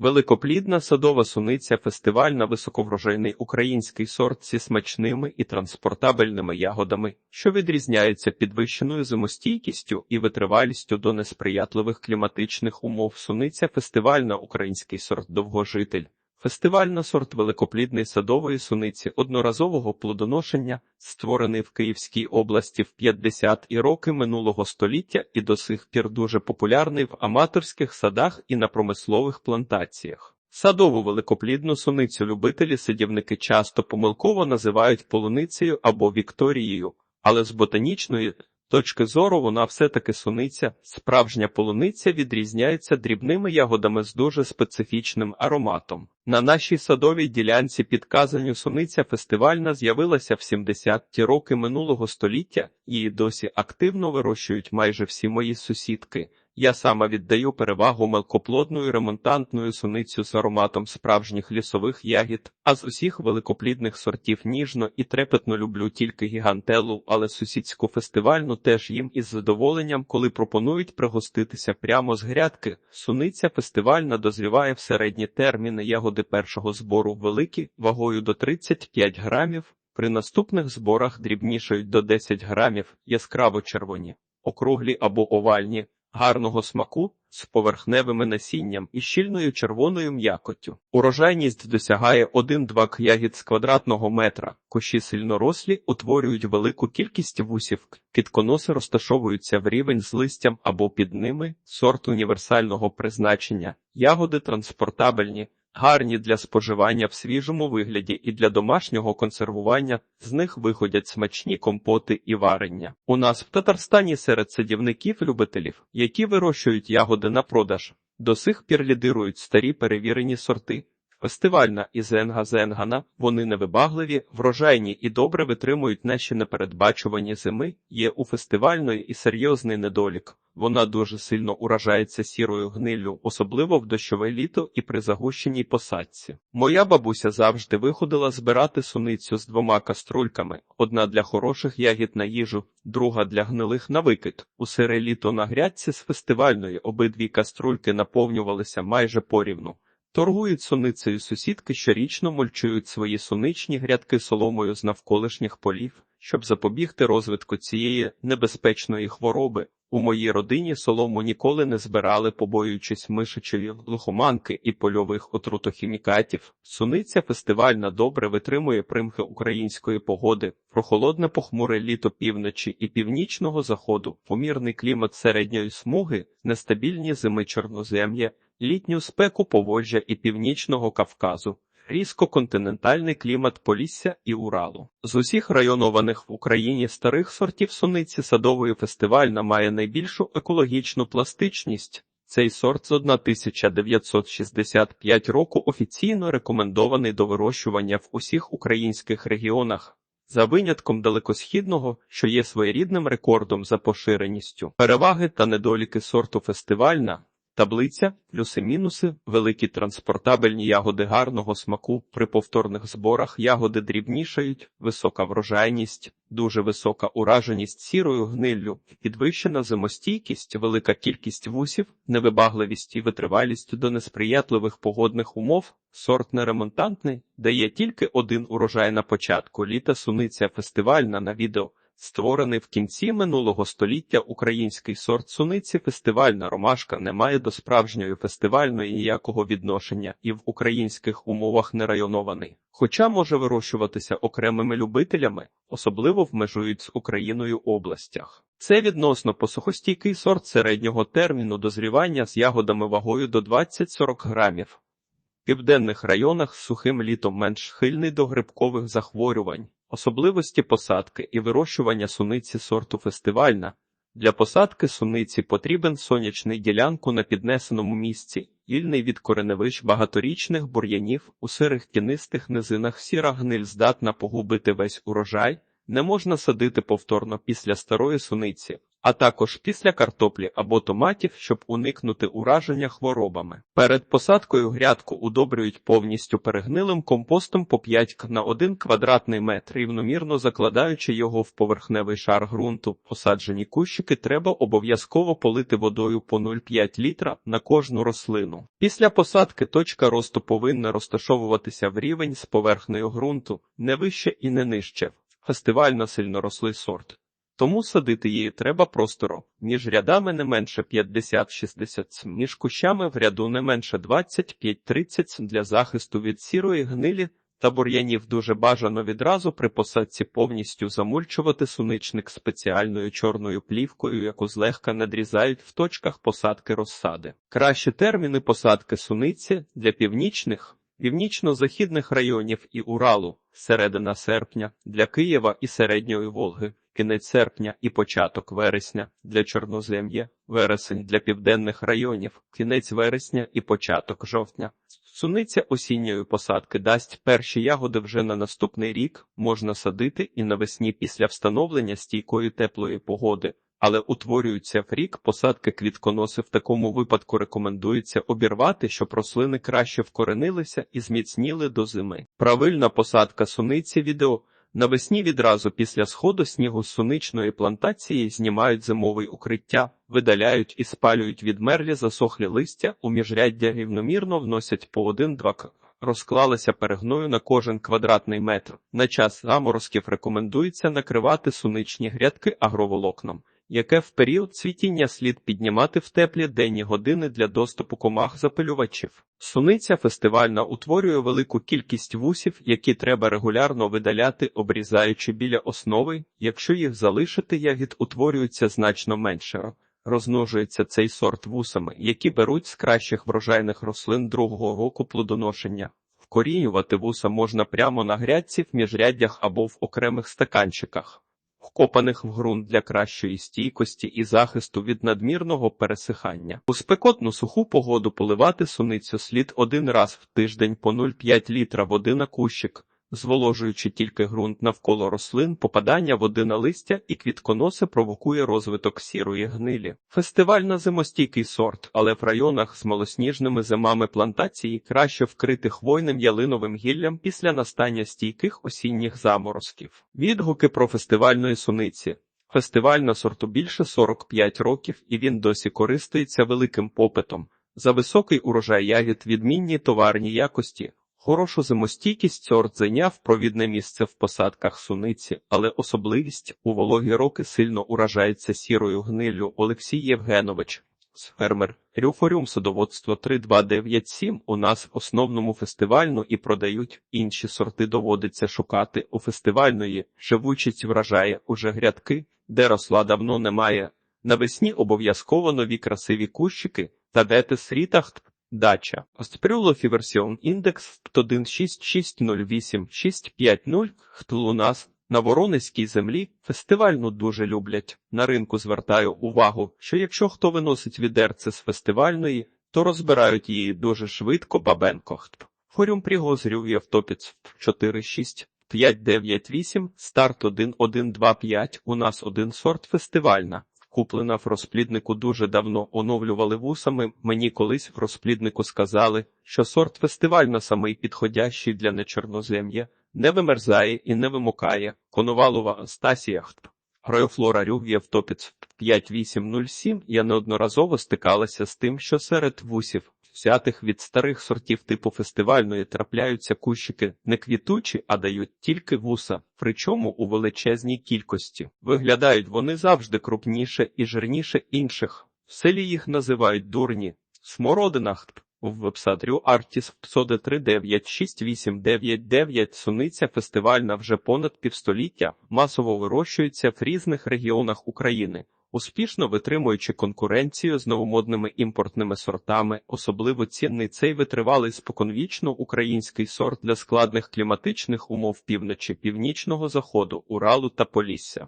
Великоплідна садова суниця фестивальна високоврожайний український сорт зі смачними і транспортабельними ягодами, що відрізняється підвищеною зимостійкістю і витривалістю до несприятливих кліматичних умов. Суниця фестивальна український сорт довгожитель. Фестивальна сорт великоплідний садової суниці одноразового плодоношення, створений в Київській області в 50-ті роки минулого століття і до сих пір дуже популярний в аматорських садах і на промислових плантаціях. Садову великоплідну суницю любителі садівники часто помилково називають полуницею або вікторією, але з ботанічної точки зору вона все-таки суниця. Справжня полуниця відрізняється дрібними ягодами з дуже специфічним ароматом. На нашій садовій ділянці під Казанню суниця фестивальна з'явилася в 70-ті роки минулого століття, її досі активно вирощують майже всі мої сусідки. Я сама віддаю перевагу мелкоплодною ремонтантною суницю з ароматом справжніх лісових ягід, а з усіх великоплідних сортів ніжно і трепетно люблю тільки гігантелу, але сусідську фестивальну теж їм із задоволенням, коли пропонують пригоститися прямо з грядки. Суниця фестивальна дозріває в середні терміни ягоди першого збору великі, вагою до 35 грамів. При наступних зборах дрібнішають до 10 грамів, яскраво червоні, округлі або овальні, гарного смаку з поверхневими насінням і щільною червоною м'якоттю. Урожайність досягає 1-2 к ягід з квадратного метра. Кущі сильнорослі утворюють велику кількість вусів. Кітконоси розташовуються в рівень з листям або під ними. Сорт універсального призначення. Ягоди транспортабельні. Гарні для споживання в свіжому вигляді і для домашнього консервування, з них виходять смачні компоти і варення. У нас в Татарстані серед садівників-любителів, які вирощують ягоди на продаж, до сих пір лідирують старі перевірені сорти. Фестивальна і зенга зенгана, вони невибагливі, врожайні і добре витримують наші непередбачувані зими. Є у фестивальної і серйозний недолік. Вона дуже сильно уражається сірою гниллю, особливо в дощове літо і при загущеній посадці. Моя бабуся завжди виходила збирати суницю з двома каструльками: одна для хороших ягід на їжу, друга для гнилих на викид. У сире літо на грядці з фестивальної обидві каструльки наповнювалися майже порівну. Торгують суницею сусідки, щорічно мульчують свої суничні грядки соломою з навколишніх полів, щоб запобігти розвитку цієї небезпечної хвороби. У моїй родині солому ніколи не збирали, побоюючись мишачої лихоманки і польових отрутохімікатів. Суниця фестивальна добре витримує примхи української погоди, прохолодне похмуре літо півночі і північного заходу, помірний клімат середньої смуги, нестабільні зими чорнозем'я, літню спеку Поволжя і Північного Кавказу, різко-континентальний клімат Полісся і Уралу. З усіх районованих в Україні старих сортів суниці садової фестивальна має найбільшу екологічну пластичність. Цей сорт з 1965 року офіційно рекомендований до вирощування в усіх українських регіонах. За винятком далекосхідного, що є своєрідним рекордом за поширеністю, переваги та недоліки сорту фестивальна. Таблиця, плюси-мінуси, великі транспортабельні ягоди гарного смаку, при повторних зборах ягоди дрібнішають, висока врожайність, дуже висока ураженість сірою гниллю, підвищена зимостійкість, велика кількість вусів, невибагливість і витривалість до несприятливих погодних умов, сорт неремонтантний, дає тільки один урожай на початку літа суниця фестивальна на відео. Створений в кінці минулого століття український сорт суниці фестивальна ромашка не має до справжньої фестивальної ніякого відношення і в українських умовах не районований, хоча може вирощуватися окремими любителями, особливо в межують з Україною областях. Це відносно посухостійкий сорт середнього терміну дозрівання з ягодами вагою до 20-40 грамів. В південних районах з сухим літом менш схильний до грибкових захворювань. Особливості посадки і вирощування суниці сорту фестивальна. Для посадки суниці потрібен сонячний ділянку на піднесеному місці, вільний від кореневищ багаторічних бур'янів у сирих кінистих низинах сіра гниль здатна погубити весь урожай, не можна садити повторно після старої суниці. А також після картоплі або томатів, щоб уникнути ураження хворобами. Перед посадкою грядку удобрюють повністю перегнилим компостом по 5 к на 1 квадратний метр, рівномірно закладаючи його в поверхневий шар ґрунту. Посаджені кущики треба обов'язково полити водою по 0,5 літра на кожну рослину. Після посадки точка росту повинна розташовуватися в рівень з поверхнею ґрунту, не вище і не нижче. Фестивально сильнорослий сорт. Тому садити її треба просторо, між рядами не менше 50-60 см, між кущами в ряду не менше 25-30 см для захисту від сірої гнилі та бур'янів дуже бажано відразу при посадці повністю замульчувати суничник спеціальною чорною плівкою, яку злегка надрізають в точках посадки розсади. Кращі терміни посадки суниці для північних, північно-західних районів і Уралу, середина серпня, для Києва і середньої Волги кінець серпня і початок вересня для Чорнозем'я, вересень для південних районів, кінець вересня і початок жовтня. Суниця осінньої посадки дасть перші ягоди вже на наступний рік, можна садити і навесні після встановлення стійкої теплої погоди. Але утворюються в рік посадки квітконоси в такому випадку рекомендується обірвати, щоб рослини краще вкоренилися і зміцніли до зими. Правильна посадка суниці відео Навесні відразу після сходу снігу з суничної плантації знімають зимове укриття, видаляють і спалюють відмерлі засохлі листя, у міжряддя рівномірно вносять по один-два к. Розклалися перегною на кожен квадратний метр. На час заморозків рекомендується накривати суничні грядки агроволокном яке в період цвітіння слід піднімати в теплі денні години для доступу комах запилювачів. Суниця фестивальна утворює велику кількість вусів, які треба регулярно видаляти, обрізаючи біля основи. Якщо їх залишити, ягід утворюється значно менше. Розмножується цей сорт вусами, які беруть з кращих врожайних рослин другого року плодоношення. Вкорінювати вуса можна прямо на грядці в міжряддях або в окремих стаканчиках вкопаних в ґрунт для кращої стійкості і захисту від надмірного пересихання. У спекотну суху погоду поливати суницю слід один раз в тиждень по 0,5 літра води на кущик зволожуючи тільки ґрунт навколо рослин, попадання води на листя і квітконоси провокує розвиток сірої гнилі. Фестивально зимостійкий сорт, але в районах з малосніжними зимами плантації краще вкрити хвойним ялиновим гіллям після настання стійких осінніх заморозків. Відгуки про фестивальної суниці. Фестивальна сорту більше 45 років, і він досі користується великим попитом. За високий урожай ягід відмінні товарні якості, Хорошу зимостійкість сорт зайняв провідне місце в посадках суниці, але особливість у вологі роки сильно уражається сірою гниллю Олексій Євгенович. Фермер Рюфоріум садоводство 3297 у нас в основному фестивальну і продають. Інші сорти доводиться шукати у фестивальної. Живучість вражає уже грядки, де росла давно немає. Навесні обов'язково нові красиві кущики та детес рітахт Дача. Острюлофіверсіон індекс 16608-650 Хтл у нас на Воронезькій землі фестивальну дуже люблять. На ринку звертаю увагу, що якщо хто виносить відерце з фестивальної, то розбирають її дуже швидко бабенко. Форум пригозрів Євтопіц 46 598, старт 1125, у нас один сорт фестивальна куплена в розпліднику дуже давно оновлювали вусами. Мені колись в розпліднику сказали, що сорт фестивально самий підходящий для нечорнозем'я, не вимерзає і не вимокає. Конувалова Стасія Гроєфлора Рюв'єв топіц 5807 я неодноразово стикалася з тим, що серед вусів взятих від старих сортів типу фестивальної трапляються кущики не квітучі, а дають тільки вуса, причому у величезній кількості. Виглядають вони завжди крупніше і жирніше інших. В селі їх називають дурні, смородинах. В вебсадрю Артіс 396899 суниця фестивальна вже понад півстоліття масово вирощується в різних регіонах України успішно витримуючи конкуренцію з новомодними імпортними сортами, особливо цінний цей витривалий споконвічно український сорт для складних кліматичних умов півночі, північного заходу, Уралу та Полісся.